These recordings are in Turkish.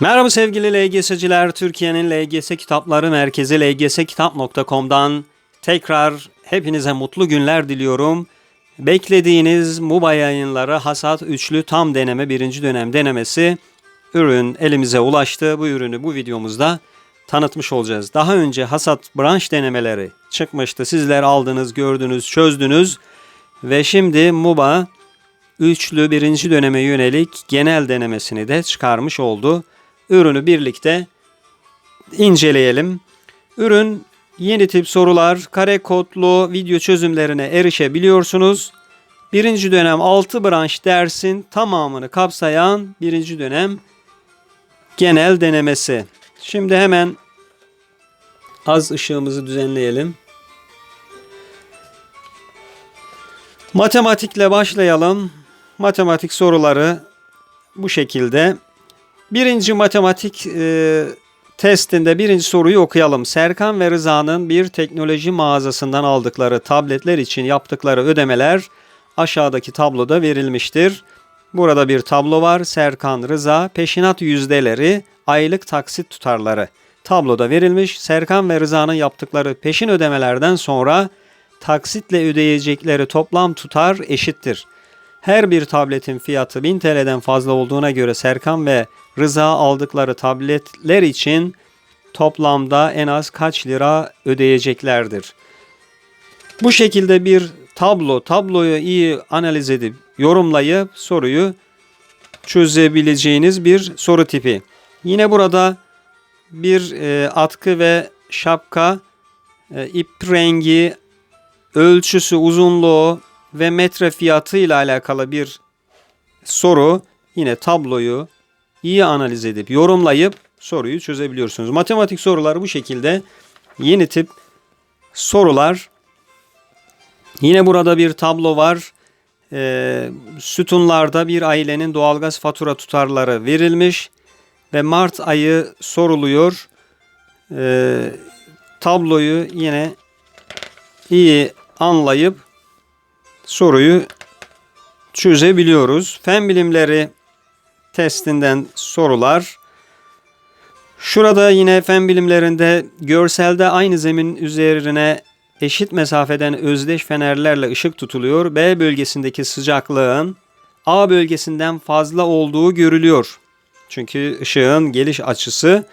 Merhaba sevgili LGS'ciler. Türkiye'nin LGS kitapları merkezi lgskitap.com'dan tekrar hepinize mutlu günler diliyorum. Beklediğiniz MUBA yayınları Hasat Üçlü Tam Deneme birinci dönem denemesi ürün elimize ulaştı. Bu ürünü bu videomuzda tanıtmış olacağız. Daha önce Hasat branş denemeleri çıkmıştı. Sizler aldınız, gördünüz, çözdünüz ve şimdi MUBA üçlü birinci döneme yönelik genel denemesini de çıkarmış oldu. Ürünü birlikte inceleyelim. Ürün yeni tip sorular, kare kodlu video çözümlerine erişebiliyorsunuz. Birinci dönem 6 branş dersin tamamını kapsayan birinci dönem genel denemesi. Şimdi hemen az ışığımızı düzenleyelim. Matematikle başlayalım. Matematik soruları bu şekilde. Birinci matematik e, testinde birinci soruyu okuyalım. Serkan ve Rıza'nın bir teknoloji mağazasından aldıkları tabletler için yaptıkları ödemeler aşağıdaki tabloda verilmiştir. Burada bir tablo var. Serkan, Rıza, peşinat yüzdeleri, aylık taksit tutarları. Tabloda verilmiş. Serkan ve Rıza'nın yaptıkları peşin ödemelerden sonra taksitle ödeyecekleri toplam tutar eşittir. Her bir tabletin fiyatı 1000 TL'den fazla olduğuna göre Serkan ve Rıza aldıkları tabletler için toplamda en az kaç lira ödeyeceklerdir? Bu şekilde bir tablo, tabloyu iyi analiz edip yorumlayıp soruyu çözebileceğiniz bir soru tipi. Yine burada bir e, atkı ve şapka, e, ip rengi, ölçüsü, uzunluğu ve metre fiyatı ile alakalı bir soru. Yine tabloyu iyi analiz edip yorumlayıp soruyu çözebiliyorsunuz. Matematik soruları bu şekilde yeni tip sorular. Yine burada bir tablo var. Ee, sütunlarda bir ailenin doğalgaz fatura tutarları verilmiş ve Mart ayı soruluyor. Ee, tabloyu yine iyi anlayıp soruyu çözebiliyoruz. Fen bilimleri testinden sorular. Şurada yine fen bilimlerinde görselde aynı zemin üzerine eşit mesafeden özdeş fenerlerle ışık tutuluyor. B bölgesindeki sıcaklığın A bölgesinden fazla olduğu görülüyor. Çünkü ışığın geliş açısı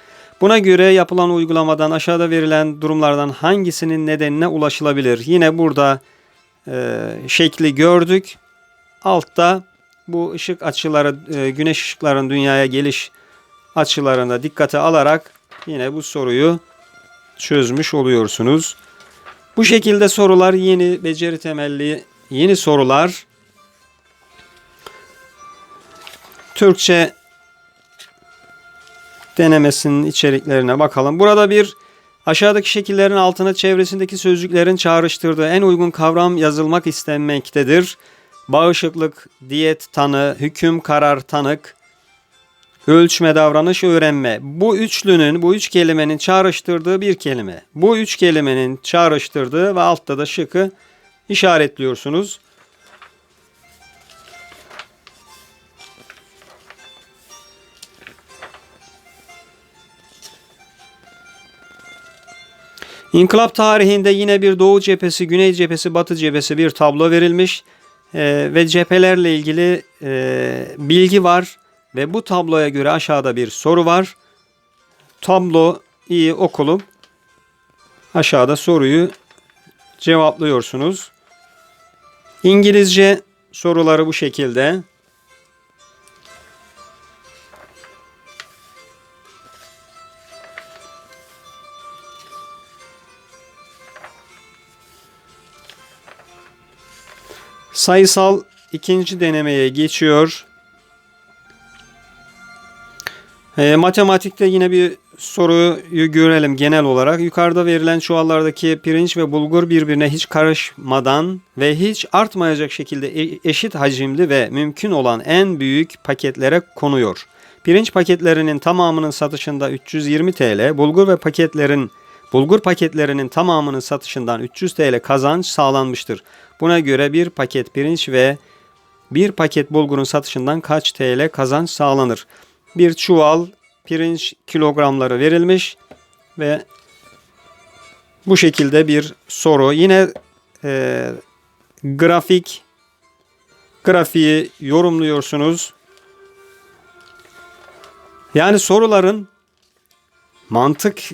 Buna göre yapılan uygulamadan aşağıda verilen durumlardan hangisinin nedenine ulaşılabilir? Yine burada e, şekli gördük. Altta bu ışık açıları, e, güneş ışıklarının dünyaya geliş açılarına dikkate alarak yine bu soruyu çözmüş oluyorsunuz. Bu şekilde sorular yeni beceri temelli yeni sorular. Türkçe denemesinin içeriklerine bakalım. Burada bir aşağıdaki şekillerin altına çevresindeki sözcüklerin çağrıştırdığı en uygun kavram yazılmak istenmektedir. Bağışıklık, diyet, tanı, hüküm, karar, tanık, ölçme, davranış, öğrenme. Bu üçlünün, bu üç kelimenin çağrıştırdığı bir kelime. Bu üç kelimenin çağrıştırdığı ve altta da şıkı işaretliyorsunuz. İnkılap tarihinde yine bir Doğu cephesi, Güney cephesi, Batı cephesi bir tablo verilmiş e, ve cephelerle ilgili e, bilgi var ve bu tabloya göre aşağıda bir soru var. Tablo iyi okulup aşağıda soruyu cevaplıyorsunuz. İngilizce soruları bu şekilde. Sayısal ikinci denemeye geçiyor. E, matematikte yine bir soruyu görelim genel olarak. Yukarıda verilen çuvallardaki pirinç ve bulgur birbirine hiç karışmadan ve hiç artmayacak şekilde e, eşit hacimli ve mümkün olan en büyük paketlere konuyor. Pirinç paketlerinin tamamının satışında 320 TL, bulgur ve paketlerin bulgur paketlerinin tamamının satışından 300 TL kazanç sağlanmıştır. Buna göre bir paket pirinç ve bir paket bulgurun satışından kaç TL kazanç sağlanır? Bir çuval pirinç kilogramları verilmiş ve bu şekilde bir soru. Yine e, grafik grafiği yorumluyorsunuz. Yani soruların mantık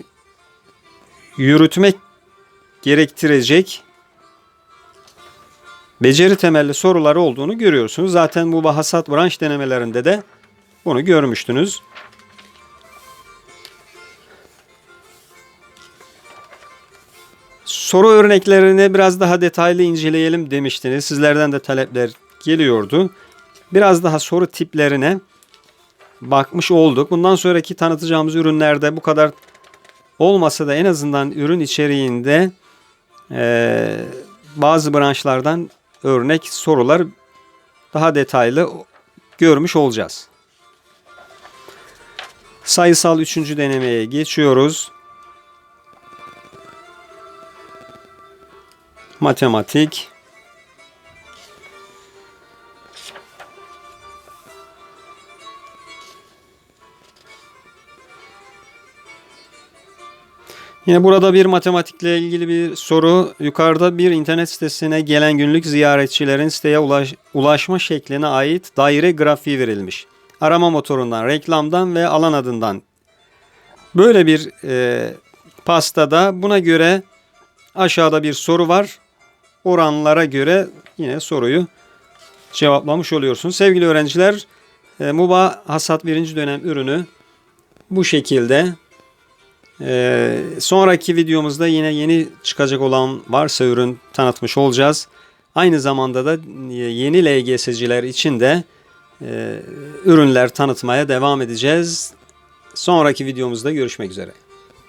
yürütmek gerektirecek beceri temelli soruları olduğunu görüyorsunuz. Zaten bu bahasat branş denemelerinde de bunu görmüştünüz. Soru örneklerini biraz daha detaylı inceleyelim demiştiniz. Sizlerden de talepler geliyordu. Biraz daha soru tiplerine bakmış olduk. Bundan sonraki tanıtacağımız ürünlerde bu kadar olmasa da en azından ürün içeriğinde eee, bazı branşlardan örnek sorular daha detaylı görmüş olacağız. Sayısal 3. denemeye geçiyoruz. Matematik. Yine burada bir matematikle ilgili bir soru. Yukarıda bir internet sitesine gelen günlük ziyaretçilerin siteye ulaş- ulaşma şekline ait daire grafiği verilmiş. Arama motorundan, reklamdan ve alan adından. Böyle bir e, pastada buna göre aşağıda bir soru var. Oranlara göre yine soruyu cevaplamış oluyorsunuz. Sevgili öğrenciler, e, MUBA Hasat 1. dönem ürünü bu şekilde. Ee, sonraki videomuzda yine yeni çıkacak olan varsa ürün tanıtmış olacağız. Aynı zamanda da yeni LGS'ciler için de e, ürünler tanıtmaya devam edeceğiz. Sonraki videomuzda görüşmek üzere.